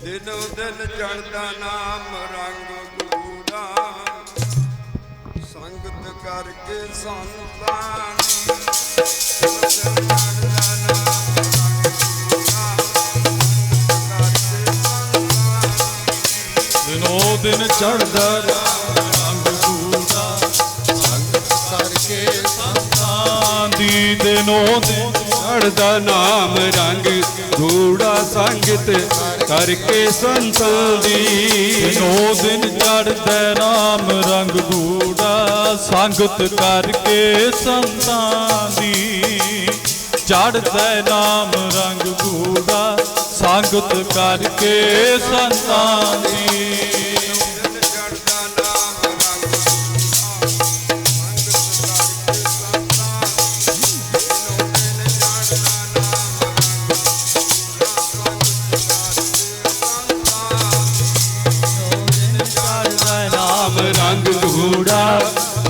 ਦਿਨੋ ਦਿਨ ਚੜਦਾ ਨਾਮ ਰੰਗ ਗੂੜਾ। ਸੰਗਤ ਕਰਕੇ ਸੰਤਾਨ ਦਿਨੋ। ਦਿਨ ਚੜ੍ਹਦਾ ਨਾਮ ਦਿਨੋ ਦਿਨ ਚੜਦਾ ਰੰਗ ਗੂੜਾ। ਸੰਗਤ ਕਰਕੇ ਸੰਤਾਂ ਦੀ ਦਿਨੋ ਦਿਨ ਦਾ ਨਾਮ ਰੰਗ ਗੂੜਾ ਸੰਗਤ ਕਰਕੇ ਸੰਤਾਂ ਦੀ। ਦਿਨੋ ਦਿਨ ਚੜਦਾ ਨਾਮ ਰੰਗ ਗੂੜਾ ਸੰਗਤ ਕਰਕੇ ਸੰਤਾਂ ਦੀ। ਚੜਦਾ ਨਾਮ ਰੰਗ ਗੂੜਾ ਸੰਗਤ ਕਰਕੇ ਸੰਤਾਂ ਦੀ।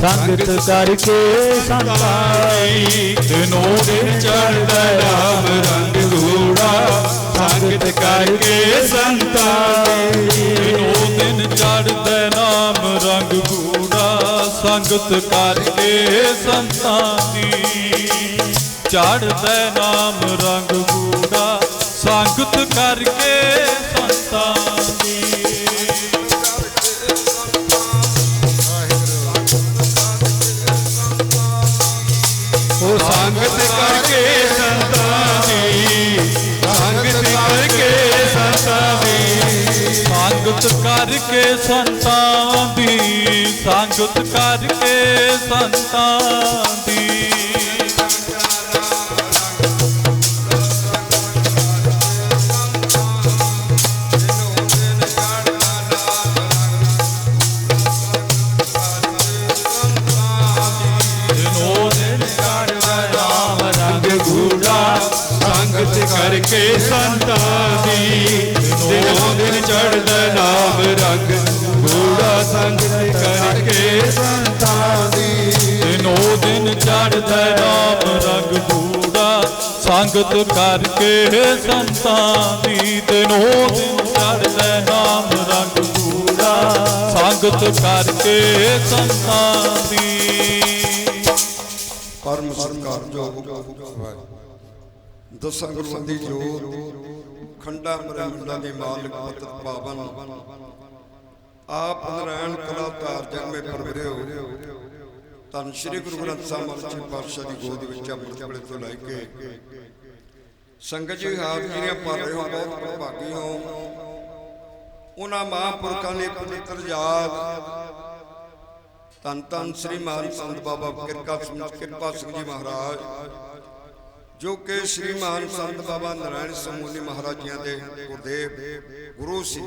ਸੰਗਤ ਕਰਕੇ ਸੰਤਾਨ। ਦਿਨੋ ਦਿਨ ਚੜ੍ਹਦਾ ਨਾਮ ਰੰਗ ਗੂੜਾ, ਸੰਗਤ ਕਰਕੇ ਸੰਤਾਨ। ਦਿਨੋ ਦਿਨ ਚੜ੍ਹਦਾ ਨਾਮ ਰੰਗ ਗੂੜਾ ਸੰਗਤ ਕਰਕੇ ਸੰਤਾਂ ਦੀ ਚੜ੍ਹਦਾ ਨਾਮ ਰੰਗ ਗੂੜਾ ਸੰਗਤ ਕਰਕੇ ਸੰਤਾਂ ਦੀ ਸੰਗਤ ਕਰਕੇ ਸੰਤਾਂ ਦੀ। ਰੰਗ ਗੂੜਾ ਸੰਗਤ ਕਰਕੇ ਸੰਤ ਚੜ੍ਹਦਾ ਨਾਮ ਰੰਗ ਗੂੜਾ, ਸੰਗਤ ਕਰਕੇ ਸੰਤਾਂ ਦੀ ਦਿਨੋ ਦਿਨ ਚੜ੍ਹਦਾ ਨਾਮ ਰੰਗ ਗੂੜਾ, ਸੰਗਤ ਕਰਕੇ ਸੰਤਾਂ ਦੀ। ਪਰਮ ਸਤਕਾਰ ਜੋ ਦਸਾਂ ਗੁਰੂਆਂ ਦੀ ਜੋਤ, ਖੰਡਾ ਮਰੰਡਾ ਦੇ ਮਾਲਕ ਪਤਤ ਪਾਵਨ। ਆਪ ਨਰਾਇਣ ਕਲਾ ਧਾਰ ਜਗ ਮੇ ਪਰਵਰਿਓ। ਧੰਨ ਸ਼੍ਰੀ ਗੁਰੂ ਗ੍ਰੰਥ ਸਾਹਿਬ ਮਹਾਰਾਜ ਜੀ ਪਾਤਸ਼ਾਹ ਦੀ ਗੋਦ ਵਿੱਚ ਅੰਮ੍ਰਿਤ ਵੇਲੇ ਤੋਂ ਲੈ ਕੇ ਸੰਗਤ ਜੀ ਹਾਜ਼ਰ ਜਿਹੜੀਆਂ ਭਰ ਰਹੇ ਹੋ, ਬਹੁਤ ਭਾਗੀ ਹੋ। ਉਹਨਾਂ ਮਹਾਂਪੁਰਖਾਂ ਨੇ ਪਵਿੱਤਰ ਯਾਦ ਧੰਨ ਧੰਨ ਸ੍ਰੀ ਮਹਾਨ ਸੰਤ ਬਾਬਾ ਕਿਰਪਾ ਸਿੰਘ ਕਿਰਪਾ ਸਿੰਘ ਜੀ ਮਹਾਰਾਜ, ਜੋ ਕਿ ਸ੍ਰੀ ਮਹਾਨ ਸੰਤ ਬਾਬਾ ਨਾਰਾਇਣ ਸਮੂਨੀ ਮਹਾਰਾਜ ਜੀਆਂ ਦੇ ਗੁਰਦੇਵ, ਗੁਰੂ ਸੀ।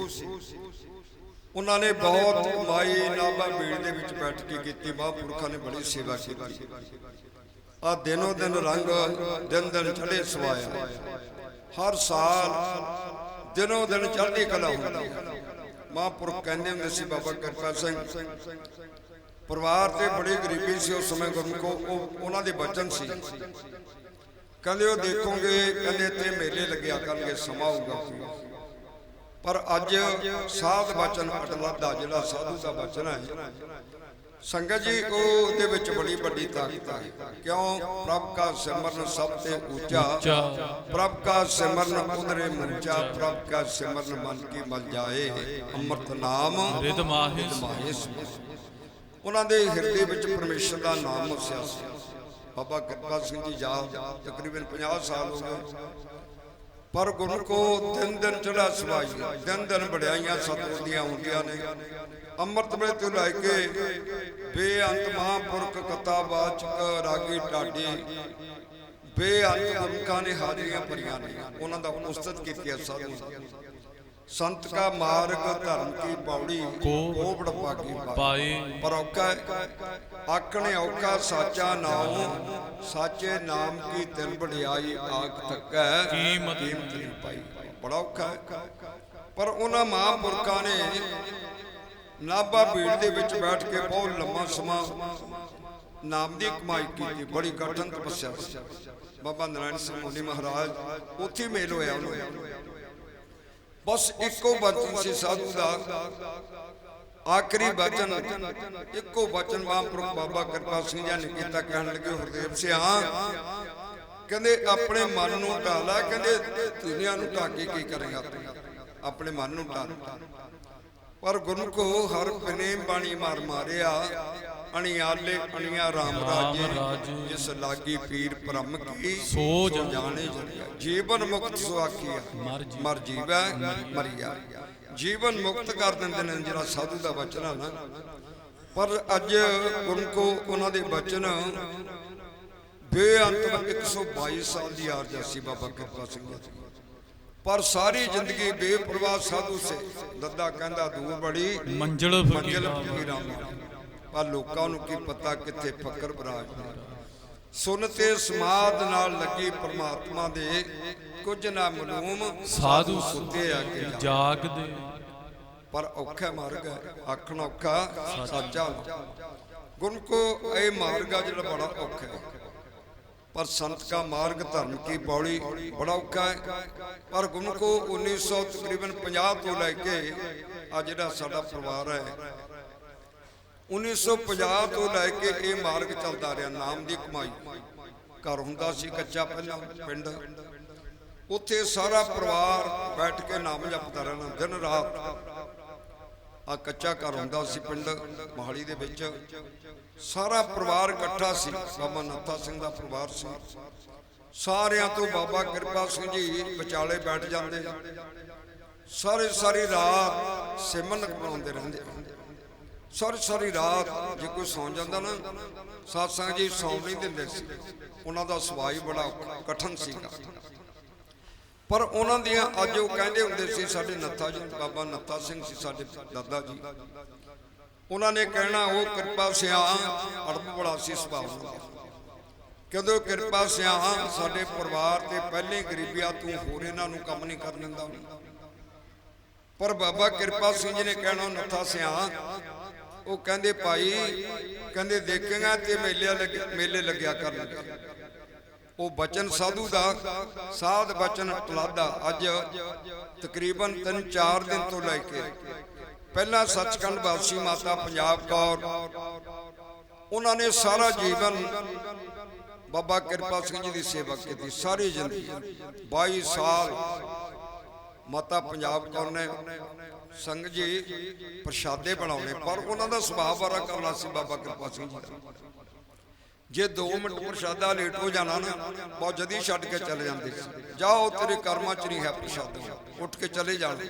ਉਹਨਾਂ ਨੇ ਬਹੁਤ ਮਾਈ ਨਾਭਾ ਬੀੜ ਦੇ ਵਿੱਚ ਬੈਠ ਕੇ ਕੀਤੀ, ਮਹਾਂਪੁਰਖਾਂ ਨੇ ਬੜੀ ਸੇਵਾ ਕੀਤੀ। ਆ ਦਿਨੋ ਦਿਨ ਰੰਗ, ਦਿਨ ਦਿਨ ਚੜੇ ਸਵਾਇਆ। ਹਰ ਸਾਲ ਦਿਨੋ ਦਿਨ ਚੜ੍ਹਦੀ ਕਲਾ ਹੁੰਦੀ ਮਹਾਂਪੁਰਖ ਕਹਿੰਦੇ ਹੁੰਦੇ ਸੀ, ਬਾਬਾ ਕਿਰਪਾ ਸਿੰਘ, ਪਰਿਵਾਰ ਤੇ ਬੜੀ ਗਰੀਬੀ ਸੀ ਉਸ ਸਮੇਂ ਗੁਰਮੁਖੋ, ਉਹ ਉਹਨਾਂ ਦੇ ਬਚਨ ਸੀ। ਕਹਿੰਦੇ ਉਹ ਦੇਖੋਗੇ, ਕਹਿੰਦੇ ਤੇ ਮੇਲੇ ਲੱਗਿਆ ਕਰਨਗੇ, ਸਮਾਂ ਹੋਊਗਾ ਪਰ ਅੱਜ ਸਾਧ ਬਚਨ ਅਟਲ ਦਾ ਜਿਹੜਾ ਸਾਧੂ ਦਾ ਬਚਨ ਹੈ। ਸੰਗਤ ਜੀ ਉਹ ਦੇ ਵਿੱਚ ਬੜੀ ਵੱਡੀ ਤਾਕਤ ਹੈ ਕਿਉਂ? ਪ੍ਰਭ ਕਾ ਸਿਮਰਨ ਸਭ ਤੇ ਉੱਚਾ। ਪ੍ਰਭ ਕਾ ਸਿਮਰਨ ਉਦਰੇ ਮੁੰਚਾ। ਪ੍ਰਭ ਕਾ ਸਿਮਰਨ ਮਨ ਕੀ ਮਲ ਜਾਏ। ਅੰਮ੍ਰਿਤ ਨਾਮ। ਰਿਦ ਮਾਹਿ ਮਾਹੇ ਉਹਨਾਂ ਦੇ ਹਿਰਦੇ ਵਿੱਚ ਪਰਮੇਸ਼ਰ ਦਾ ਨਾਮ ਵਸਿਆ ਸੀ। ਬਾਬਾ ਕਿਰਪਾ ਸਿੰਘ ਜੀ ਯਾਦ ਤਕਰੀਬਨ 50 ਸਾਲ ਹੋ ਗਏ। ਪਰ ਗੁਰੂ ਕੋ ਦਿਨ ਦਿਨ ਚੜਾ ਸਵਾਈ ਦਿਨ ਦਿਨ ਵਡਿਆਈਆਂ ਸਤਿਗੁਰ ਦੀਆਂ ਹੁੰਦੀਆਂ ਨੇ। ਅੰਮ੍ਰਿਤ ਵੇਲੇ ਤੋਂ ਲੈ ਕੇ ਬੇਅੰਤ ਮਹਾਂਪੁਰਖ ਕਥਾ ਬਾਚਕ ਰਾਗੀ ਢਾਡੀ ਬੇਅੰਤ ਗੁਰਮੁਖਾਂ ਨੇ ਹਾਜ਼ਰੀਆਂ ਭਰੀਆਂ ਨੇ। ਉਹਨਾਂ ਦਾ ਉਸਤਤ ਕੀਤੀ ਹੈ ਸਾਧੂ ਸੰਤ ਕਾ ਮਾਰਗ ਧਰਮ ਕੀ ਪੌੜੀ ਕੋ- ਕੋਬੜ ਪਾਗੀ ਪਾਏ। ਪਰ ਔਕਾ ਹੈ। ਆਖਣੇ ਔਕਾ ਸਾਚਾ ਨਾਮ ਸਾਚੇ ਨਾਮ ਕੀ ਤਿਲ ਵਡਿਆਈ ਆਖ ਤੱਕੈ ਕੀਮਤ ਨਹੀਂ ਪਾਈ। ਬੜਾ ਔਖਾ ਪਰ ਉਹਨਾਂ ਮਹਾਂਪੁਰਖਾਂ ਨੇ ਨਾਭਾ ਭੀੜ ਦੇ ਵਿੱਚ ਬੈਠ ਕੇ ਬਹੁਤ ਲੰਮਾ ਸਮਾਂ ਨਾਮ ਦੀ ਕਮਾਈ ਕੀਤੀ ਬੜੀ ਕਠਨ ਤਪੱਸਿਆ। ਬਾਬਾ ਨਾਰਾਇਣ ਸਿੰਘ ਮੋਨੀ ਮਹਾਰਾਜ ਉੱਥੇ ਮੇਲ ਹੋਇਆ ਉਹਨੂੰ। ਬਸ ਇੱਕੋ ਬਚਨ ਸੀ ਸਾਧੂ ਦਾ। ਆਖਰੀ ਬਚਨ, ਇੱਕੋ ਬਚਨ ਮਹਾਂਪੁਰਖ ਬਾਬਾ ਕਿਰਪਾ ਸਿੰਘ ਜੀ ਨੇ ਕੀਤਾ, ਕਹਿਣ ਲੱਗੇ ਹਰਦੇਵ ਸਿਆ ਕਹਿੰਦੇ ਆਪਣੇ ਮਨ ਨੂੰ ਢਾਲਾ ਕਹਿੰਦੇ ਦੁਨੀਆ ਨੂੰ ਢਾ ਕੇ ਕੀ ਕਰੇਗਾ ਆਪਣੇ ਮਨ ਨੂੰ ਢਾਲ। ਪਰ ਗੁਰੂ ਗੁਰਮੁਖੋ ਹਰ ਪਨੇ ਬਾਣੀ ਮਾਰ ਮਾਰਿਆ। ਅਣਿਆਲੇ ਅਣਿਆ ਰਾਮ ਰਾਜੇ। ਜਿਸ ਲਾਗੀ ਪੀਰ ਬ੍ਰਹਮ ਕੀ ਸੋ ਜਾਣੇ ਜੀਵਨ ਮੁਕਤ ਸੋ ਆਖੀਆ ਮਰ ਜੀਵੈ। ਮਰੀਆ ਜੀਵਨ ਮੁਕਤ ਕਰ ਦਿੰਦੇ ਨੇ ਜਿਹੜਾ ਸਾਧੂ ਦਾ ਬਚਨ ਆ ਨਾ। ਪਰ ਅੱਜ ਗੁਰਮੁਖੋ ਉਹਨਾਂ ਦੇ ਬਚਨ ਬੇਅੰਤ 122 ਸਾਲ ਦੀ ਆਰਜ਼ਾ ਸੀ ਬਾਬਾ ਕਿਰਪਾ ਸਿੰਘ ਜੀ। ਪਰ ਸਾਰੀ ਜ਼ਿੰਦਗੀ ਬੇਪਰਵਾਹ ਸਾਧੂ ਸੇ। ਦੱਦਾ ਕਹਿੰਦਾ ਦੂਰ ਬੜੀ ਮੰਜ਼ਲ ਫਕੀਰਾਂ। ਪਰ ਲੋਕਾਂ ਨੂੰ ਕੀ ਪਤਾ ਕਿੱਥੇ ਫਕਰ ਬਰਾਜ ਸੁਨ ਤੇ ਸਮਾਦ ਨਾਲ ਲੱਗੀ ਪ੍ਰਮਾਤਮਾ ਦੇ ਕੁਝ ਨਾ ਮਲੂਮ ਸਾਧੂ ਸੁੱਤੇ ਆ ਕੇ। ਜਾਗਦੇ। ਪਰ ਔਖਾ ਮਾਰਗ ਹੈ ਆਖਣਾ ਔਖਾ ਸੱਚਾ ਗੁਰੂ ਕੋ ਇਹ ਮਾਰਗ ਆ ਜਿਹੜਾ ਬੜਾ ਔਖਾ ਹੈ। ਪਰ ਸੰਤ ਕਾ ਮਾਰਗ ਧਰਮ ਕੀ ਪੌੜੀ ਬੜਾ ਔਖਾ ਹੈ। ਪਰ ਗੁਰੂ ਕੋ 1900 ਤਕਰੀਬਨ 50 ਤੋਂ ਲੈ ਕੇ ਆ ਜਿਹੜਾ ਸਾਡਾ ਪਰਿਵਾਰ ਹੈ 1950 ਤੋਂ ਲੈ ਕੇ ਇਹ ਮਾਰਗ ਚੱਲਦਾ ਰਿਹਾ, ਨਾਮ ਦੀ ਕਮਾਈ। ਘਰ ਹੁੰਦਾ ਸੀ, ਕੱਚਾ ਪਹਿਲਾਂ ਪਿੰਡ। ਉੱਥੇ ਸਾਰਾ ਪਰਿਵਾਰ ਬੈਠ ਕੇ ਨਾਮ ਜਪਦਾ ਰਹਿਣਾ ਦਿਨ ਰਾਤ। ਆ ਕੱਚਾ ਘਰ ਹੁੰਦਾ ਸੀ ਪਿੰਡ, ਮੋਹਾਲੀ ਦੇ ਵਿੱਚ। ਸਾਰਾ ਪਰਿਵਾਰ ਇਕੱਠਾ ਸੀ, ਬਾਬਾ ਨੱਥਾ ਸਿੰਘ ਦਾ ਪਰਿਵਾਰ ਸੀ। ਸਾਰਿਆਂ ਤੋਂ ਬਾਬਾ ਕਿਰਪਾ ਸਿੰਘ ਜੀ ਵਿਚਾਲੇ ਬੈਠ ਜਾਂਦੇ। ਸਾਰੇ ਸਾਰੀ ਰਾਤ ਸਿਮਰਨ ਬਣਾਉਂਦੇ ਰਹਿੰਦੇ। ਸਾਰੀ ਸਾਰੀ ਰਾਤ ਜੇ ਕੋਈ ਸੌਂ ਜਾਂਦਾ ਨਾ ਸਾਧ ਜੀ ਸੌਂ ਨਹੀਂ ਦਿੰਦੇ ਸੀ। ਉਹਨਾਂ ਦਾ ਸਵਾਈ ਬੜਾ ਕਠਨ ਸੀਗਾ। ਪਰ ਉਹਨਾਂ ਦੀਆਂ ਅੱਜ ਉਹ ਕਹਿੰਦੇ ਹੁੰਦੇ ਸੀ, ਸਾਡੇ ਨੱਥਾ ਜੀ, ਬਾਬਾ ਨੱਥਾ ਸਿੰਘ ਸੀ, ਸਾਡੇ ਦਾਦਾ ਜੀ। ਉਹਨਾਂ ਨੇ ਕਹਿਣਾ, ਉਹ ਕਿਰਪਾ ਸਿਆ ਅੜਪ ਬੜਾ ਸੀ ਸੁਭਾਅ ਦਾ ਕਹਿੰਦੇ, ਉਹ ਕਿਰਪਾ ਸਿਆ ਸਾਡੇ ਪਰਿਵਾਰ ਤੇ ਪਹਿਲੇ ਗਰੀਬੀਆ ਤੂੰ ਹੋਰ ਇਹਨਾਂ ਨੂੰ ਕੰਮ ਨਹੀਂ ਕਰਨ ਦਿੰਦਾ। ਪਰ ਬਾਬਾ ਕਿਰਪਾ ਸਿੰਘ ਜੀ ਨੇ ਕਹਿਣਾ, ਨੱਥਾ ਸਿਆ ਉਹ ਕਹਿੰਦੇ ਭਾਈ, ਕਹਿੰਦੇ ਦੇਖੇਗਾ ਤੇ ਮੇਲੇ ਮੇਲੇ ਲੱਗਿਆ ਕਰਨਗੇ ਉਹ ਬਚਨ ਸਾਧੂ ਦਾ, ਸਾਧ ਬਚਨ ਤਲਾਦਾ। ਅੱਜ ਤਕਰੀਬਨ 3-4 ਦਿਨ ਤੋਂ ਲੈ ਕੇ ਪਹਿਲਾਂ ਸੱਚਖੰਡ ਵਾਸੀ ਮਾਤਾ ਪੰਜਾਬ ਕੌਰ, ਉਹਨਾਂ ਨੇ ਸਾਰਾ ਜੀਵਨ ਬਾਬਾ ਕਿਰਪਾ ਸਿੰਘ ਜੀ ਦੀ ਸੇਵਾ ਕੀਤੀ, ਸਾਰੀ ਜ਼ਿੰਦਗੀ। 22 ਸਾਲ ਮਾਤਾ ਪੰਜਾਬ ਕੌਰ ਨੇ? ਸੰਗ ਜੀ ਪ੍ਰਸ਼ਾਦੇ ਬਣਾਉਣੇ, ਪਰ ਉਹਨਾਂ ਦਾ ਸੁਭਾਅ ਬੜਾ ਕਮਲਾ ਸੀ ਬਾਬਾ ਕਿਰਪਾ ਸਿੰਘ ਜੀ ਦਾ। ਜੇ 2 ਮਿੰਟ ਪ੍ਰਸ਼ਾਦਾ ਲੇਟ ਹੋ ਜਾਣਾ ਨਾ, ਬਹੁਤ ਜਦੀ ਛੱਡ ਕੇ ਚਲੇ ਜਾਂਦੇ ਸੀ। ਜਾਓ, ਤੇਰੇ ਕਰਮਾਂ ਚ ਨਹੀਂ ਹੈ ਪ੍ਰਸ਼ਾਦਾ। ਉੱਠ ਕੇ ਚਲੇ ਜਾਣੇ।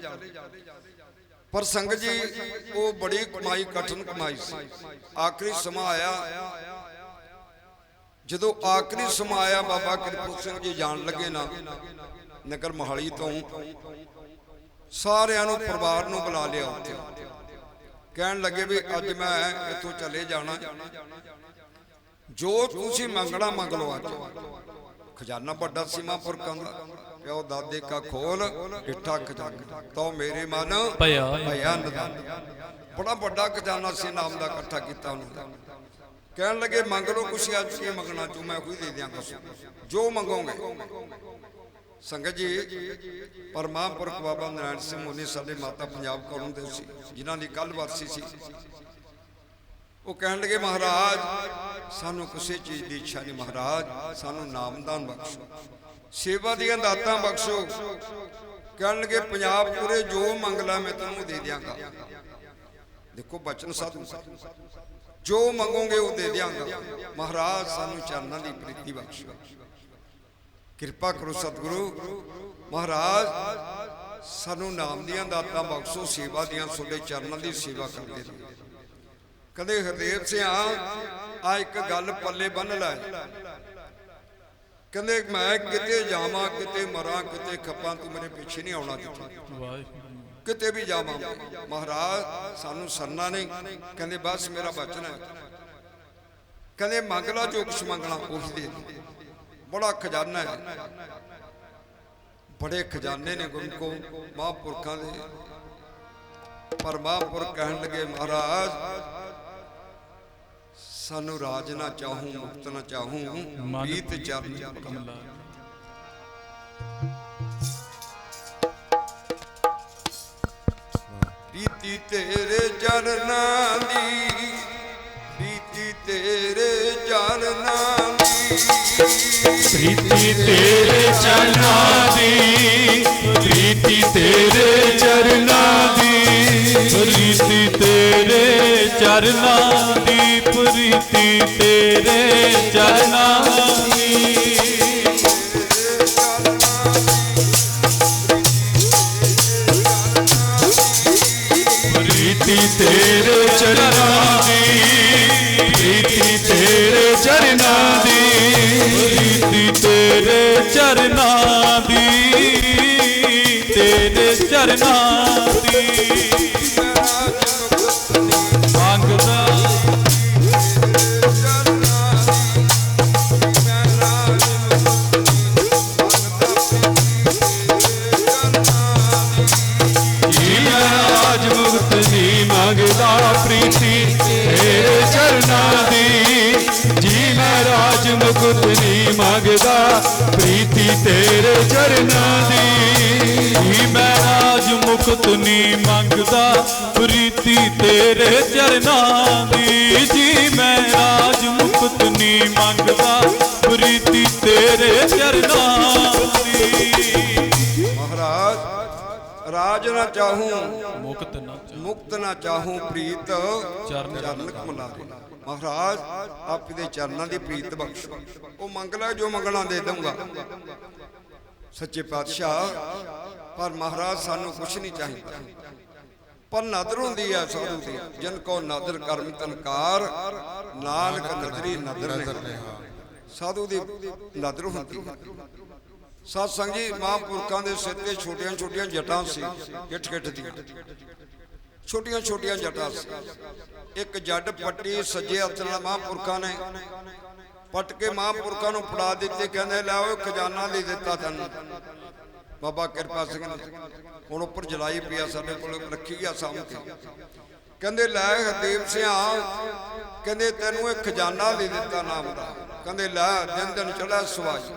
ਪਰ ਸੰਗਤ ਜੀ, ਉਹ ਬੜੀ ਕਮਾਈ, ਕਠਨ ਕਮਾਈ ਸੀ। ਆਖਰੀ ਸਮਾਂ ਆਇਆ। ਜਦੋਂ ਆਖਰੀ ਸਮਾਂ ਆਇਆ, ਬਾਬਾ ਕਿਰਪਾ ਸਿੰਘ ਜੀ ਜਾਣ ਲੱਗੇ ਨਾ ਨਗਰ ਮਹਾਲੀ ਤੋਂ ਸਾਰਿਆਂ ਨੂੰ ਪਰਿਵਾਰ ਨੂੰ ਬੁਲਾ ਲਿਆ ਉੱਥੇ। ਕਹਿਣ ਲੱਗੇ ਵੀ ਅੱਜ ਮੈਂ ਇੱਥੋਂ ਚਲੇ ਜਾਣਾ। ਜੋ ਤੁਸੀਂ ਮੰਗਣਾ ਮੰਗ ਲਓ ਅੱਜ। ਖਜ਼ਾਨਾ ਵੱਡਾ ਸੀਮਾ ਪੁਰਖਾਂ ਦਾ। ਪਿਓ ਦਾਦੇ ਕਾ ਖੋਲ ਡਿੱਠਾ ਖਜ਼ਾਨਾ। ਤੋ ਮੇਰੇ ਮਨ ਭਇਆ ਭਇਆ ਨਿਦਾਨ ਬੜਾ ਵੱਡਾ ਖਜ਼ਾਨਾ ਸੀ ਨਾਮ ਦਾ ਇਕੱਠਾ ਕੀਤਾ ਉਹਨੇ। ਕਹਿਣ ਲੱਗੇ ਮੰਗ ਲਓ ਕੁਛ ਅੱਜ ਕੀ ਮੰਗਣਾ ਤੂੰ ਮੈਂ ਕੋਈ ਦੇ ਦਿਆਂਗਾ। ਜੋ ਮੰਗੋਗੇ। ਸੰਗਤ ਜੀ ਪਰਮਾਪੁਰਖ ਬਾਬਾ ਨਾਰਾਇਣ ਸਿੰਘ ਮੁਨੀ ਸਾਡੇ ਮਾਤਾ ਪੰਜਾਬ ਕੌਰ ਦੇ ਸੀ, ਜਿਨ੍ਹਾਂ ਦੀ ਕੱਲ ਵਰਸੀ ਸੀ। ਉਹ ਕਹਿਣ ਲੱਗੇ, ਮਹਾਰਾਜ, ਸਾਨੂੰ ਕਿਸੇ ਚੀਜ਼ ਦੀ ਇੱਛਾ ਨਹੀਂ, ਮਹਾਰਾਜ, ਸਾਨੂੰ ਨਾਮਦਾਨ ਬਖਸ਼ੋ, ਸੇਵਾ ਦੀਆਂ ਦਾਤਾਂ ਬਖਸ਼ੋ। ਕਹਿਣ ਲੱਗੇ, ਪੰਜਾਬ ਪੂਰੇ ਜੋ ਮੰਗ ਲਾ ਮੈਂ ਤੁਹਾਨੂੰ ਦੇ ਦਿਆਂਗਾ। ਦੇਖੋ, ਬਚਨ ਸਾਧੂ ਜੋ ਮੰਗੋਗੇ ਉਹ ਦੇ ਦਿਆਂਗਾ। ਮਹਾਰਾਜ, ਸਾਨੂੰ ਚਰਨਾਂ ਦੀ ਪ੍ਰੀਤੀ ਬਖਸ਼ੋ। ਕਿਰਪਾ ਕਰੋ ਸਤਿਗੁਰੂ। ਮਹਾਰਾਜ, ਸਾਨੂੰ ਨਾਮ ਦੀਆਂ ਦਾਤਾਂ ਬਖਸ਼ੋ, ਸੇਵਾ ਦੀਆਂ, ਤੁਹਾਡੇ ਚਰਨਾਂ ਦੀ ਸੇਵਾ ਕਰਦੇ ਨੇ ਕਦੇ ਹਰਦੇਵ ਸਿਆ, ਆ ਇੱਕ ਗੱਲ ਪੱਲੇ ਬੰਨ ਲੈ। ਕਹਿੰਦੇ, ਮੈਂ ਕਿਤੇ ਜਾਵਾਂ, ਕਿਤੇ ਮਰਾਂ, ਕਿਤੇ ਖੱਪਾਂ, ਤੂੰ ਮੇਰੇ ਪਿੱਛੇ ਨਹੀਂ ਆਉਣਾ ਕਿਤੇ ਕਿਤੇ ਵੀ ਜਾਵਾਂ। ਮਹਾਰਾਜ, ਸਾਨੂੰ ਸਰਨਾ ਨਹੀਂ। ਕਹਿੰਦੇ, ਬਸ ਮੇਰਾ ਬਚਨ ਹੈ। ਕਹਿੰਦੇ, ਮੰਗ ਲਾ ਜੋ ਕੁਛ ਮੰਗਣਾ, ਉਹੀ ਦੇ ਦੇ। ਬੜਾ ਖਜ਼ਾਨਾ ਹੈ। ਬੜੇ ਖਜ਼ਾਨੇ ਨੇ ਗੁਰੂ ਕੋ ਮਹਾਂਪੁਰਖਾਂ ਦੇ। ਪਰ ਮਹਾਂਪੁਰਖ ਕਹਿਣ ਲੱਗੇ ਮਹਾਰਾਜ ਸਾਨੂੰ ਰਾਜ ਨਾ ਚਾਹੂੰ ਮੁਕਤ ਨਾ ਚਾਹੂੰ ਪ੍ਰੀਤ ਚਰਨ ਕਮਲਾ। ਪ੍ਰੀਤੀ ਤੇਰੇ ਚਰਨਾਂ ਦੀ ਪ੍ਰੀਤੀ ਤੇਰੇ ਚਰਨਾਂ ਦੀ ਪ੍ਰੀਤੀ ਤੇਰੇ ਚਰਨਾਂ ਦੀ ਪ੍ਰੀਤੀ ਤੇਰੇ ਚਰਨਾਂ ਨਾ ਚਾਹੂੰ। ਮੁਕਤ ਨਾ ਮੁਕਤ ਨਾ ਚਾਹੂੰ ਪ੍ਰੀਤ। ਚਰਨ ਕਮਲਾਰੇ। ਮਹਾਰਾਜ ਆਪ ਦੇ ਚਰਨਾਂ ਦੀ ਪ੍ਰੀਤ ਬਖਸ਼। ਉਹ ਮੰਗ ਲੈ ਜੋ ਮੰਗਣਾ ਦੇ ਦਊਂਗਾ। ਸੱਚੇ ਪਾਤਸ਼ਾਹ ਪਰ ਮਹਾਰਾਜ ਸਾਨੂੰ ਕੁਛ ਨਹੀਂ ਚਾਹੀਦਾ। ਪਰ ਨਦਰ ਹੁੰਦੀ ਹੈ ਸਾਧੂ ਦੀ। ਜਨ ਕੋ ਨਦਰ ਕਰਮ ਤਨਕਾਰ ਨਾਨਕ ਨਦਰੀ ਨਦਰ ਨੇ ਸਾਧੂ ਦੀ ਨਦਰ ਹੁੰਦੀ ਹੈ ਸਾਧ ਸੰਗ ਜੀ, ਮਹਾਂਪੁਰਖਾਂ ਦੇ ਸਿਰ ਤੇ ਛੋਟੀਆਂ ਛੋਟੀਆਂ ਜਟਾਂ ਸੀ ਗਿੱਠ ਗਿੱਠ ਦੀਆਂ। ਛੋਟੀਆਂ ਛੋਟੀਆਂ ਜਟਾਂ ਸੀ। ਇੱਕ ਜੱਟ ਪੱਟੀ ਸੱਜੇ ਹੱਥ ਨਾਲ ਮਹਾਂਪੁਰਖਾਂ ਨੇ ਪੱਟ ਕੇ ਮਹਾਂਪੁਰਖਾਂ ਨੂੰ ਫੜਾ ਦਿੱਤੇ, ਕਹਿੰਦੇ, ਲੈ ਉਹ ਖਜ਼ਾਨਾ ਦੇ ਦਿੱਤਾ ਤੈਨੂੰ। ਬਾਬਾ, ਕਿਰਪਾ ਸਿੰਘ ਨੇ ਹੁਣ ਉੱਪਰ ਜਲਾਈ ਪਿਆ ਸਾਡੇ ਕੋਲ, ਰੱਖੀ ਆ ਸਾਹਮਣੇ ਕਹਿੰਦੇ, ਲੈ ਹਰਦੇਵ ਸਿਆ, ਕਹਿੰਦੇ, ਤੈਨੂੰ ਇਹ ਖਜ਼ਾਨਾ ਦੇ ਦਿੱਤਾ ਨਾਮ ਦਾ। ਕਹਿੰਦੇ, ਲੈ ਦਿਨ ਦਿਨ ਚੜਾ ਸਵਾਈ।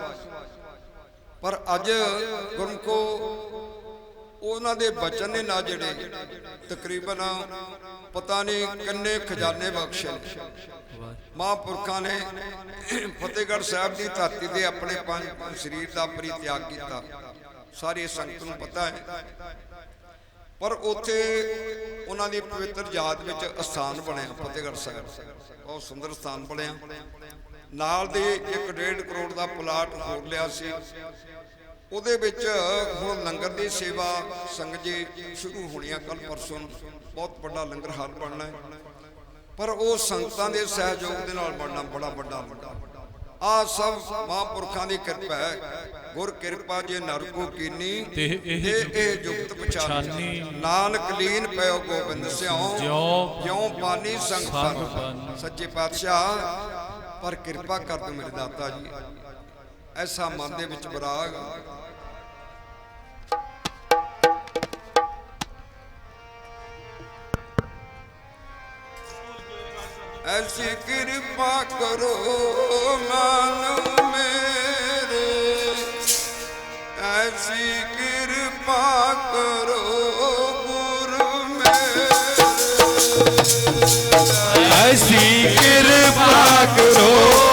ਪਰ ਅੱਜ ਗੁਰਮਖੋ ਉਹਨਾਂ ਦੇ ਬਚਨ ਨੇ ਨਾ ਜਿਹੜੇ ਤਕਰੀਬਨ ਪਤਾ ਨਹੀਂ ਕਿੰਨੇ ਖਜ਼ਾਨੇ ਬਖਸ਼ੇ ਮਹਾਂਪੁਰਖਾਂ ਨੇ ਫਤਿਹਗੜ੍ਹ ਸਾਹਿਬ ਦੀ ਧਰਤੀ ਤੇ ਆਪਣੇ ਪੰਜ ਸਰੀਰ ਦਾ ਪਰਿਤਿਆਗ ਕੀਤਾ। ਸਾਰੀ ਸੰਗਤ ਨੂੰ ਪਤਾ ਹੈ। ਪਰ ਉੱਥੇ ਉਹਨਾਂ ਦੀ ਪਵਿੱਤਰ ਯਾਦ ਵਿੱਚ ਅਸਥਾਨ ਬਣਿਆ, ਫਤਿਹਗੜ੍ਹ ਸਾਹਿਬ। ਬਹੁਤ ਸੁੰਦਰ ਸਥਾਨ ਬਣਿਆ। ਨਾਲ ਦੇ 1.5 ਕਰੋੜ ਦਾ ਪਲਾਟ ਹੋਰ ਲਿਆ ਸੀ। ਉਹਦੇ ਵਿੱਚ ਹੁਣ ਲੰਗਰ ਦੀ ਸੇਵਾ ਸੰਗਤ ਜੀ ਸ਼ੁਰੂ ਹੋਣੀ ਆ ਕੱਲ ਪਰਸੋਂ। ਬਹੁਤ ਵੱਡਾ ਲੰਗਰ ਹਾਲ ਬਣਨਾ ਹੈ। ਪਰ ਉਹ ਸੰਗਤਾਂ ਦੇ ਸਹਿਯੋਗ ਦੇ ਨਾਲ ਬਣਨਾ ਬੜਾ ਵੱਡਾ ਆ ਸਭ ਮਹਾਂਪੁਰਖਾਂ ਦੀ ਕਿਰਪਾ ਹੈ। ਗੁਰ ਕਿਰਪਾ ਜੇ ਨਰ ਕੋ ਕੀਨੀ ਤੇ ਇਹ ਜੁਗਤ ਪਛਾਨੀ। ਨਾਨਕ ਲੀਨ ਪਿਓ ਗੋਬਿੰਦ ਸਿਉ ਜਿਉ ਪਾਨੀ ਸੰਗ ਸੰਗ। ਸੱਚੇ ਪਾਤਸ਼ਾਹ ਪਰ ਕਿਰਪਾ ਕਰ ਦਿਓ ਮੇਰੇ ਦਾਤਾ ਜੀ। ਐਸਾ ਮਨ ਦੇ ਵਿੱਚ ਬਰਾਗ ਐਸੀ ਕਿਰਪਾ ਕਰੋ ਮਨ ਮੇਰੇ। ਐਸੀ ਕਿਰਪਾ ਕਰੋ ਗੁਰ ਮੇਰੇ। ऐसी कृपा करो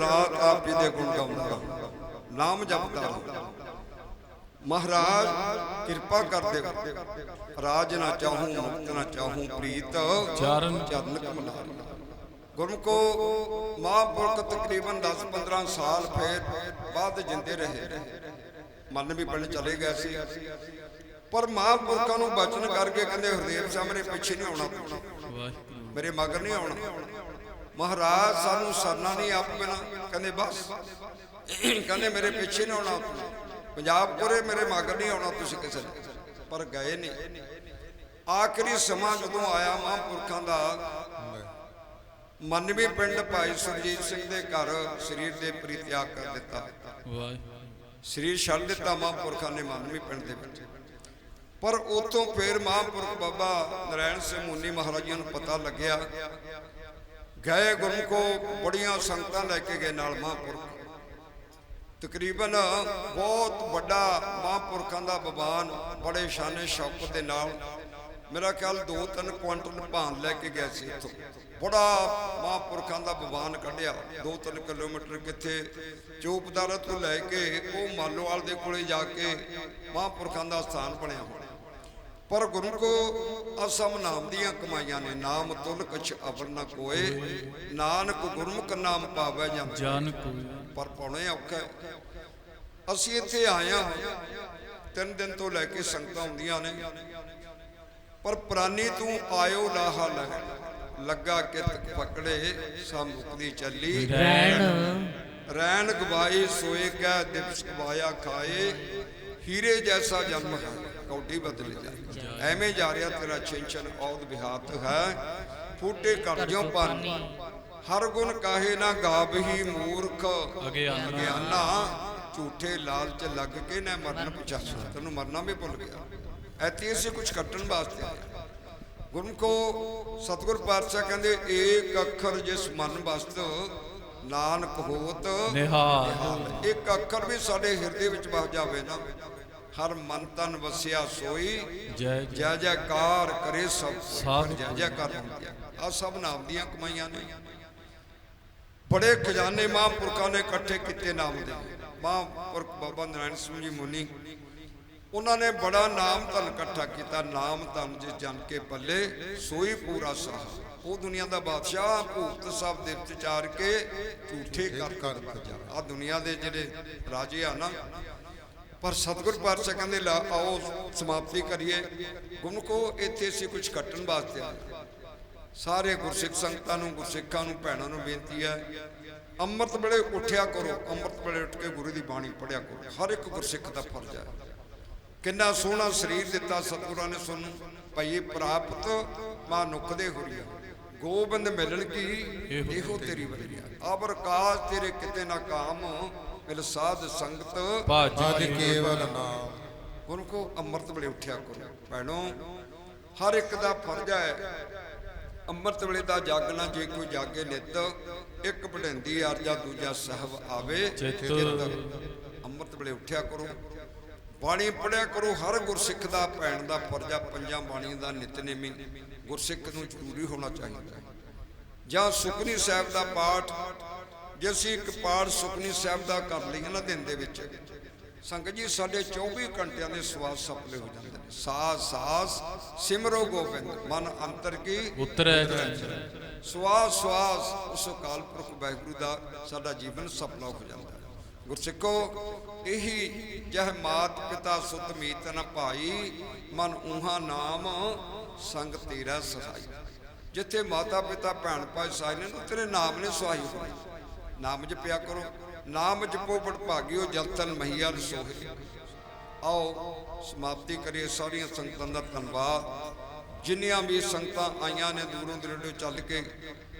ਰਾਤ ਆਪ ਜੀ ਦੇ ਗੁਣ ਗਾਉਂਦਾ ਨਾਮ ਜਪਦਾ ਮਹਾਰਾਜ ਕਿਰਪਾ ਕਰ ਦਿਓ। ਰਾਜ ਨਾ ਚਾਹੂੰ ਮੁਕਤ ਨਾ ਚਾਹੂੰ ਪ੍ਰੀਤ। ਚਰਨ। ਚਰਨ ਕਮਲਾਰੀ ਗੁਰਮੁਖੋ ਮਹਾਂਪੁਰਖ ਤਕਰੀਬਨ 10-15 ਸਾਲ ਫੇਰ ਬਾਅਦ ਜਿੰਦੇ ਰਹੇ। ਮਨ ਵੀ ਪਿੰਡ ਚਲੇ ਗਏ ਸੀ। ਪਰ ਮਹਾਂਪੁਰਖਾਂ ਨੂੰ ਬਚਨ ਕਰਕੇ ਕਹਿੰਦੇ ਹਰਦੇਵ ਸਾਹਿਬ ਮੇਰੇ ਪਿੱਛੇ ਨਹੀਂ ਆਉਣਾ। ਮੇਰੇ ਮਗਰ ਨਹੀਂ ਆਉਣਾ। ਮਹਾਰਾਜ, ਸਾਨੂੰ ਸਰਨਾ ਨਹੀਂ ਆਪ ਬਿਨਾ ਕਹਿੰਦੇ ਬਸ। ਕਹਿੰਦੇ ਮੇਰੇ ਪਿੱਛੇ ਨਹੀਂ ਆਉਣਾ ਪੰਜਾਬ ਪੁਰੇ ਮੇਰੇ ਮਗਰ ਨਹੀਂ ਆਉਣਾ ਤੁਸੀਂ ਕਿਸੇ ਨੇ ਪਰ ਗਏ ਨਹੀਂ। ਆਖਰੀ ਸਮਾਂ ਜਦੋਂ ਆਇਆ ਮਹਾਂਪੁਰਖਾਂ ਦਾ, ਮਨਵੀ ਪਿੰਡ ਭਾਈ ਸੁਰਜੀਤ ਸਿੰਘ ਦੇ ਘਰ ਸਰੀਰ ਦੇ ਪ੍ਰੀਤਿਆਗ ਕਰ ਦਿੱਤਾ। ਵਾਹਿਗੁਰੂ ਸਰੀਰ ਛੱਡ ਦਿੱਤਾ ਮਹਾਂਪੁਰਖਾਂ ਨੇ ਮਨਵੀ ਪਿੰਡ ਦੇ ਵਿੱਚ। ਪਰ ਉਤੋਂ ਫੇਰ ਮਹਾਂਪੁਰਖ ਬਾਬਾ ਨਰਾਇਣ ਸਿੰਘ ਮੁੰਨੀ ਮਹਾਰਾਜ ਨੂੰ ਪਤਾ ਲੱਗਿਆ ਗਏ ਗੁਰਮੁਖੋ ਬੜੀਆਂ ਸੰਗਤਾਂ ਲੈ ਕੇ ਗਏ ਨਾਲ ਮਹਾਂਪੁਰਖ। ਤਕਰੀਬਨ ਬਹੁਤ ਵੱਡਾ ਮਹਾਂਪੁਰਖਾਂ ਦਾ ਬਵਾਨ ਬੜੇ ਸ਼ਾਨੇ ਸ਼ੌਕਤ ਦੇ ਨਾਲ ਮੇਰਾ ਖਿਆਲ 2-3 ਕੁਇੰਟਲ ਭਾਨ ਲੈ ਕੇ ਗਿਆ ਸੀ ਇੱਥੋਂ। ਬੜਾ ਮਹਾਂਪੁਰਖਾਂ ਦਾ ਬਵਾਨ ਕੱਢਿਆ 2-3 ਕਿਲੋਮੀਟਰ ਕਿੱਥੇ ਚੋਪਦਾਰਾ ਤੋਂ ਲੈ ਕੇ ਉਹ ਮਾਲੋਵਾਲ ਦੇ ਕੋਲੇ ਜਾ ਕੇ ਮਹਾਂਪੁਰਖਾਂ ਦਾ ਸਥਾਨ ਬਣਿਆ ਹੋਣਾ। ਪਰ ਗੁਰੂ ਕੋ ਅਸਮ ਨਾਮ ਦੀਆਂ ਕਮਾਈਆਂ ਨੇ ਨਾਮ ਤੁਲ ਕਛ ਅਵਰ ਨ ਕੋਏ। ਨਾਨਕ ਗੁਰਮੁਖ ਨਾਮ ਪਾਵੇ ਜਨ ਜਨ ਕੋਈ ਪਰ ਪਾਉਣੇ ਔਖਾ। ਅਸੀਂ ਇੱਥੇ ਹਾਂ। ਤਿੰਨ ਦਿਨ ਤੋਂ ਲੈ ਕੇ ਸੰਗਤਾਂ ਆਉਂਦੀਆਂ ਨੇ। ਪਰ ਪ੍ਰਾਨੀ ਤੂੰ ਆਇਓ ਲਾਹਾ ਲੈ। ਲੱਗਾ ਕਿਤ ਪਕੜੇ ਸਭ ਮੁਕਦੀ ਚੱਲੀ। ਰਹਿਣ ਰੈਣ ਗਵਾਈ ਸੋਏ ਕੈ ਦਿਵਸ ਗਵਾਇਆ ਖਾਏ। ਹੀਰੇ ਜੈਸਾ ਜਨਮ ਹੈ। ਕੌਡੀ ਬਦਲ ਜਾਏ ਐਵੇਂ ਜਾ ਰਿਹਾ ਤੇਰਾ ਛਿੰਚਨ ਔਦ ਵਿਹਾਤ ਹੈ। ਫੂਟੇ ਕਰ ਜਿਉ ਪਾਨੀ। ਹਰ ਗੁਣ ਕਾਹੇ ਨਾ ਗਾਵਹੀ ਮੂਰਖ। ਅਗਿਆਨਾ। ਅਗਿਆਨਾ। ਝੂਠੇ ਲਾਲਚ ਲੱਗ ਕੇ ਨਾ ਮਰਨ ਪਛਾਸਾ ਤੈਨੂੰ ਮਰਨਾ ਵੀ ਭੁੱਲ ਗਿਆ। ਐਤੀ ਅਸੀਂ ਕੁਝ ਕੱਟਣ ਵਾਸਤੇ ਆਏ ਗੁਰਮੁਖੋ ਸਤਿਗੁਰ ਪਾਤਸ਼ਾਹ ਕਹਿੰਦੇ ਏਕ ਅੱਖਰ ਜਿਸ ਮਨ ਵਸਤ ਨਾਨਕ ਹੋਤ ਨਿਹਾਲ। ਇੱਕ ਅੱਖਰ ਵੀ ਸਾਡੇ ਹਿਰਦੇ ਵਿੱਚ ਵਸ ਜਾਵੇ ਨਾ। ਹਰ ਮਨ ਤਨ ਵਸਿਆ ਸੋਈ। ਜੈ ਜੈ। ਜੈ ਜੈਕਾਰ ਕਰੇ ਸਭ ਸਭ ਜੈ ਜੈਕਾਰ ਆ ਸਭ ਨਾਮ ਦੀਆਂ ਕਮਾਈਆਂ ਨੇ। ਬੜੇ ਖਜ਼ਾਨੇ ਮਹਾਂਪੁਰਖਾਂ ਨੇ ਇਕੱਠੇ ਕੀਤੇ ਨਾਮ ਦੇ। ਮਹਾਂਪੁਰਖ ਬਾਬਾ ਨਾਰਾਇਣ ਸਿੰਘ ਜੀ ਮੁਨੀ। ਉਹਨਾਂ ਨੇ ਬੜਾ ਨਾਮ ਧਨ ਇਕੱਠਾ ਕੀਤਾ। ਨਾਮ ਧਨ ਜਿਸ ਜਨ ਕੇ ਪੱਲੇ ਸੋਈ ਪੂਰਾ ਸਾਹ। ਉਹ ਦੁਨੀਆ ਦਾ ਬਾਦਸ਼ਾਹ ਭੂਤ ਸਭ ਦੇ ਵਿੱਚ ਚਾਰ ਕੇ ਝੂਠੇ ਕਰ ਕਰ ਆ ਦੁਨੀਆ ਦੇ ਜਿਹੜੇ ਰਾਜੇ ਆ ਨਾ ਪਰ ਸਤਿਗੁਰ ਪਾਤਸ਼ਾਹ ਕਹਿੰਦੇ ਲਾ ਆਓ ਸਮਾਪਤੀ ਕਰੀਏ। ਗੁਰਮੁਖੋ ਇੱਥੇ ਅਸੀਂ ਕੁਝ ਕੱਟਣ ਵਾਸਤੇ ਆਏ। ਸਾਰੇ ਗੁਰਸਿੱਖ ਸੰਗਤਾਂ ਨੂੰ ਗੁਰਸਿੱਖਾਂ ਨੂੰ ਭੈਣਾਂ ਨੂੰ ਬੇਨਤੀ ਹੈ ਅੰਮ੍ਰਿਤ ਵੇਲੇ ਉੱਠਿਆ ਕਰੋ। ਅੰਮ੍ਰਿਤ ਵੇਲੇ ਉੱਠ ਕੇ ਗੁਰੂ ਦੀ ਬਾਣੀ ਪੜਿਆ ਕਰੋ। ਹਰ ਇੱਕ ਗੁਰਸਿੱਖ ਦਾ ਫਰਜ਼ ਹੈ। ਕਿੰਨਾ ਸੋਹਣਾ ਸਰੀਰ ਦਿੱਤਾ ਸਤਿਗੁਰਾਂ ਨੇ ਸਾਨੂੰ। ਭਈ ਪ੍ਰਾਪਤ ਮਾ ਨੁਖ ਦੇ ਹੁਰੀਆ ਗੋਬਿੰਦ ਮਿਲਣ ਕੀ? ਇਹੋ ਤੇਰੀ ਵਰਿਆ ਆਬਰ ਕਾਜ ਤੇਰੇ ਕਿਤੇ ਨਾ ਕਾਮ। ਮਿਲ ਸਾਧ ਸੰਗਤ ਭਜ ਕੇਵਲ ਨਾਮ। ਗੁਰੂ ਕੋ ਅੰਮ੍ਰਿਤ ਵੇਲੇ ਉੱਠਿਆ ਕਰੋ। ਭੈਣੋ ਹਰ ਇੱਕ ਦਾ ਫਰਜ਼ ਹੈ ਅੰਮ੍ਰਿਤ ਵੇਲੇ ਦਾ ਜਾਗਣਾ ਜੇ ਕੋਈ ਜਾਗੇ ਨਿਤ ਇੱਕ ਵਡੰਦੀ ਅਰਜਾ ਦੂਜਾ ਸਹਿਬ ਆਵੇ। ਚਿੱਤ। ਅੰਮ੍ਰਿਤ ਵੇਲੇ ਉੱਠਿਆ ਕਰੋ। ਬਾਣੀ ਪੜਿਆ ਕਰੋ ਹਰ ਗੁਰਸਿੱਖ ਦਾ ਭੈਣ ਦਾ ਫਰਜ਼ ਆ ਪੰਜਾਂ ਬਾਣੀਆਂ ਦਾ ਨਿਤਨੇਮੀ। ਗੁਰਸਿੱਖ ਨੂੰ ਜ਼ਰੂਰੀ ਹੋਣਾ ਚਾਹੀਦਾ। ਜਾਂ ਸੁਖਨੀ ਸਾਹਿਬ ਦਾ ਪਾਠ ਜੇ ਅਸੀਂ ਇੱਕ ਪਾਠ ਸੁਖਨੀ ਸਾਹਿਬ ਦਾ ਕਰ ਲਈਏ ਨਾ ਦਿਨ ਦੇ ਵਿੱਚ ਸੰਗਤ ਜੀ ਸਾਡੇ 24 ਘੰਟਿਆਂ ਦੇ ਸਵਾਸ ਸਫਲੇ ਹੋ ਜਾਂਦੇ ਨੇ। ਸਾਸ ਸਾਸ ਸਿਮਰੋ ਗੋਬਿੰਦ ਮਨ ਅੰਤਰ ਕੀ? ਉਤਰੈ। ਸਵਾਸ ਸਵਾਸ ਉਸ ਅਕਾਲ ਪੁਰਖ ਵਾਹਿਗੁਰੂ ਦਾ ਸਾਡਾ ਜੀਵਨ ਸਫਲਾ ਹੋ ਜਾਂਦਾ ਗੁਰਸਿੱਖੋ ਇਹੀ ਜਹ ਮਾਤ ਪਿਤਾ ਸੁਤ ਮੀਤ ਨ ਭਾਈ ਮਨ ਊਹਾ ਨਾਮ ਸੰਗ ਤੇਰਾ ਸਹਾਈ। ਜਿੱਥੇ ਮਾਤਾ ਪਿਤਾ ਭੈਣ ਭਾਈ ਸਾਈ ਨੇ ਤੇਰੇ ਨਾਮ ਨੇ ਸਹਾਈ ਹੋਣੀ ਨਾਮ ਜਪਿਆ ਕਰੋ। ਨਾਮ ਜਪੋ ਬੜ ਭਾਗਿਓ ਜਲਤਨ ਮਹੀਆ ਸੋਹੇ ਆਓ, ਸਮਾਪਤੀ ਕਰੀਏ ਸਾਰੀਆਂ ਸੰਗਤਾਂ ਦਾ ਧੰਨਵਾਦ। ਜਿੰਨੀਆਂ ਵੀ ਸੰਗਤਾਂ ਆਈਆਂ ਨੇ ਦੂਰੋਂ ਦਰੇਡੋਂ ਚੱਲ ਕੇ,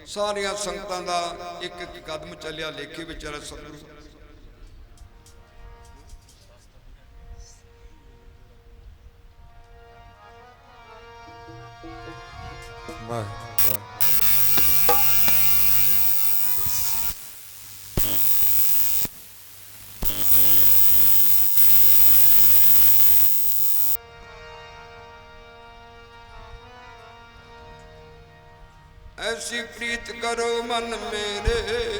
ਸਾਰੀਆਂ ਸੰਗਤਾਂ ਦਾ ਇੱਕ ਇੱਕ ਕਦਮ ਚੱਲਿਆ, ਲੇਖੇ ਵਿਚਾਰਾ ਸਤਿਗੁਰੂ। ਵਾਹ ਐਸੀ ਪ੍ਰੀਤ ਕਰੋ ਮਨ ਮੇਰੇ।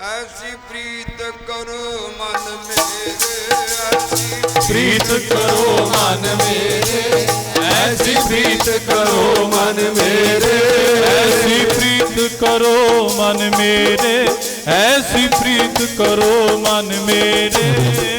ਐਸੀ ਪ੍ਰੀਤ ਕਰੋ ਮਨ ਮੇਰੇ। ਐਸੀ ਪ੍ਰੀਤ ਕਰੋ ਮਨ ਮੇਰੇ। ਐਸੀ ਪ੍ਰੀਤ ਕਰੋ ਮਨ ਮੇਰੇ। ਐਸੀ ਪ੍ਰੀਤ ਕਰੋ ਮਨ ਮੇਰੇ। ਐਸੀ ਪ੍ਰੀਤ ਕਰੋ ਮਨ ਮੇਰੇ।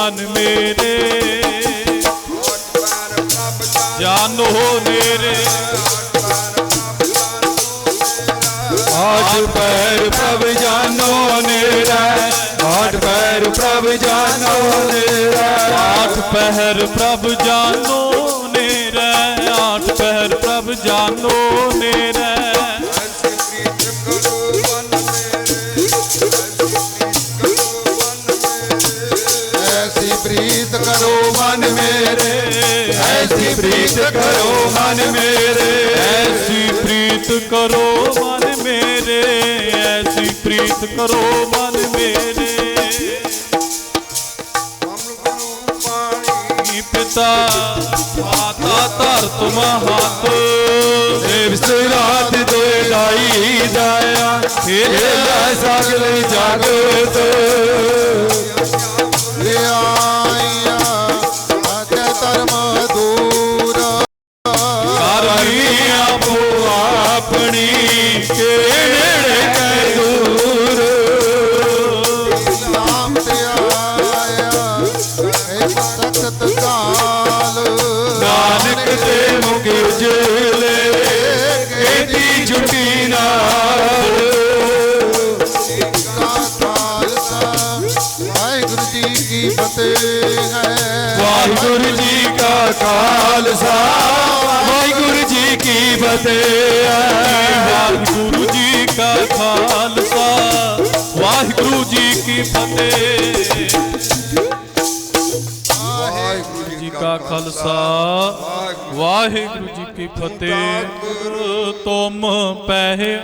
ਮਨ ਮੇਰੇ। ਆਠ ਪੈਰ ਪ੍ਰਭ ਜਾਨ ਜਾਨੋ ਨੇਰੇ ਆਠ ਪੈਰ ਪ੍ਰਭ ਜਾਨੋ ਮੇਰਾ ਆਠ ਪੈਰ ਪ੍ਰਭ ਜਾਨੋ ਨੇਰਾ ਆਠ ਪਹਿਰ ਪ੍ਰਭ ਜਾਨੋ ਨੇਰਾ ਆਠ ਪਹਿਰ ਪ੍ਰਭ ਜਾਨੋ ਨੇਰਾ ਪ੍ਰੀਤ ਕਰੋ ਮਨ ਮੇਰੇ। ਐਸੀ ਪ੍ਰੀਤ ਕਰੋ ਮਨ ਮੇਰੇ। ਐਸੀ ਪ੍ਰੀਤ ਕਰੋ ਮਨ ਮੇਰੇ। ਐਸੀ ਪ੍ਰੀਤ ਕਰੋ ਮਨ ਮੇਰੇ। ਪਿਤਾ ਮਾਤਾ ਧਰਤ ਮਹਤ ਦੇਵ ਰਾਤ ਦੋਇ ਲਾਈ ਜਾਇਆ। ਇਹ ਸਗਲ ਜਗਤ। ਆਪਣੀ ਕੇ ਨੇੜੇ ਕੈ ਦੂਰ। ਨਾਮ ਤੇ ਆਇਆ ਇੱਕ ਸਖਤ ਕਾਲ ਨਾਨਕ ਮੁਖ ਉਜਲੇ ਜੁਟੀ ਨਾਲ। ਵਾਹਿਗੁਰੂ ਜੀ ਕੀ ਫਤਿਹ ਹੈ। ਵਾਹਿਗੁਰੂ ਜੀ ਕਾ ਖਾਲਸਾ ਫਤਿਹ ਵਾਹਿਗੁਰੂ ਜੀ ਕਾ ਖਾਲਸਾ ਵਾਹਿਗੁਰੂ ਜੀ ਕੀ ਫਤਿਹ। ਵਾਹਿਗੁਰੂ ਜੀ ਕਾ ਖਾਲਸਾ ਵਾਹਿਗੁਰੂ ਜੀ ਕੀ ਫਤਿਹ। ਤੁਮ ਪਹਿ